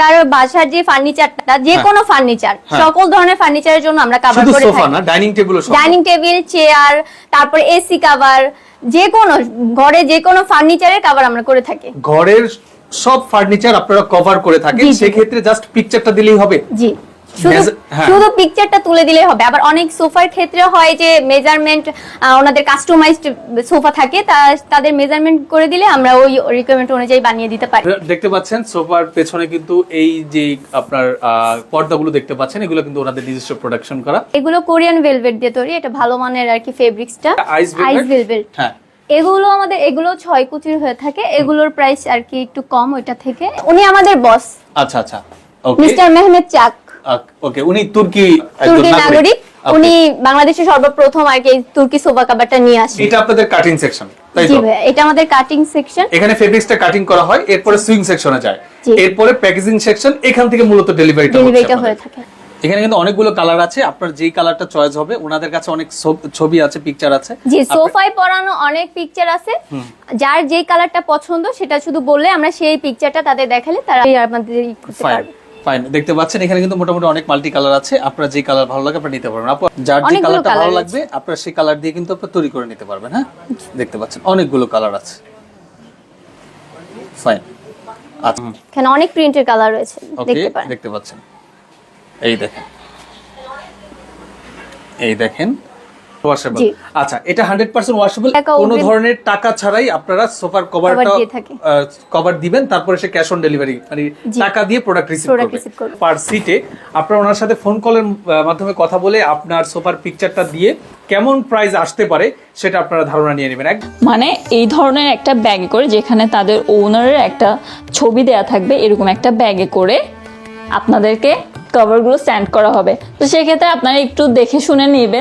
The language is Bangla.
তার বাসার যে ফার্নিচারটা যে হ্যাঁ। কোনো ফার্নিচার হ্যাঁ। সকল ধরনের ফার্নিচারের জন্য আমরা কভার করে করে সোফা থাকি না dining table dining table chair তারপর এসি কভার যে কোনো ঘরে যে কোনো ফার্নিচারের কভার আমরা করে থাকি ঘরের সব ফার্নিচার আপনারা কভার করে থাকেন। সেক্ষেত্রে জাস্ট পিকচারটা দিলেই হবে জি শুধু মেজ- হ্যাঁ। পিকচারটা তুলে দিলেই হবে। আবার অনেক সোফার ক্ষেত্রে হয় যে মেজারমেন্ট ওনাদের কাস্টমাইজড সোফা থাকে তা তাদের মেজারমেন্ট করে দিলে আমরা ওই রিকোয়ারমেন্ট অনুযায়ী বানিয়ে দিতে পারি। দেখতে পাচ্ছেন সোফার পেছনে কিন্তু এই যে আপনার পর্দাগুলো দেখতে পাচ্ছেন এগুলো কিন্তু ওনাদের নিজস্ব প্রোডাকশন করা। এগুলো কোরিয়ান ভেলভেট দিয়ে তৈরি এটা ভালো মানের আর কি ফেব্রিক্সটা আইস ভেলভেট হ্যাঁ। এগুলো আমাদের এগুলো ছয় কুচির হয়ে থাকে এগুলোর প্রাইস আর কি একটু কম ওইটা থেকে। উনি আমাদের বস আচ্ছা আচ্ছা। মিস্টার মেহমেদ চাক ওকে উনি তুর্কি তুর্কি নাগরিক। উনি বাংলাদেশে সর্বপ্রথম আর কি তুর্কি সোফা কাভারটা নিয়ে আসেন। এটা আপনাদের কাটিং সেকশন তাই তো? এটা আমাদের কাটিং সেকশন এখানে ফেব্রিক্সটা কাটিং করা হয় এরপরে সুইং সেকশনে যায়। এরপরে প্যাকেজিং সেকশন এখান থেকে মূলত ডেলিভারিটা ডেলিভারিটা হয়ে থাকে। এখানে কিন্তু অনেকগুলো কালার আছে আপনার যেই কালারটা চয়েস হবে ওনাদের কাছে অনেক ছবি আছে পিকচার আছে। জি সোফায় পরানো অনেক পিকচার আছে। যার যেই কালারটা পছন্দ সেটা শুধু বললে আমরা সেই পিকচারটা তাদের দেখালে তারা আমাদের করতে পারবে। ফাইন দেখতে পাচ্ছেন এখানে কিন্তু মোটামুটি অনেক মাল্টি কালার আছে। আপনার যে কালার ভালো লাগে আপনি নিতে পারবেন। আপু যার যে অনেকগুলো কালারটা ভালো লাগবে আপনার সেই কালার দিয়ে কিন্তু আপনি তৈরি করে নিতে পারবেন হ্যাঁ? দেখতে পাচ্ছেন অনেকগুলো কালার আছে। ফাইন আচ্ছা। এখানে অনেক প্রিন্টের কালার রয়েছে দেখতে পারেন। দেখতে পাচ্ছেন। এই দেখেন। এই দেখেন ওয়াশেবল। আচ্ছা এটা 100% ওয়াশেবল কোনো ধরনের টাকা ছাড়াই আপনারা সোফার কভারটা। কভার দিবেন তারপরে সে ক্যাশ অন ডেলিভারি মানে টাকা দিয়ে প্রোডাক্ট রিসিভ করবে পার সিটে আপনারা ওনার সাথে ফোন কলের মাধ্যমে কথা বলে আপনার সোফার পিকচারটা দিয়ে কেমন প্রাইস আসতে পারে সেটা আপনারা ধারণা নিয়ে নেবেন। মানে এই ধরনের একটা ব্যাগে করে যেখানে তাদের ওনারের একটা ছবি দেয়া থাকবে এরকম একটা ব্যাগে করে আপনাদেরকে কভারগুলো স্যান্ড করা হবে। তো সেক্ষেত্রে আপনারা একটু দেখে শুনে নেবেন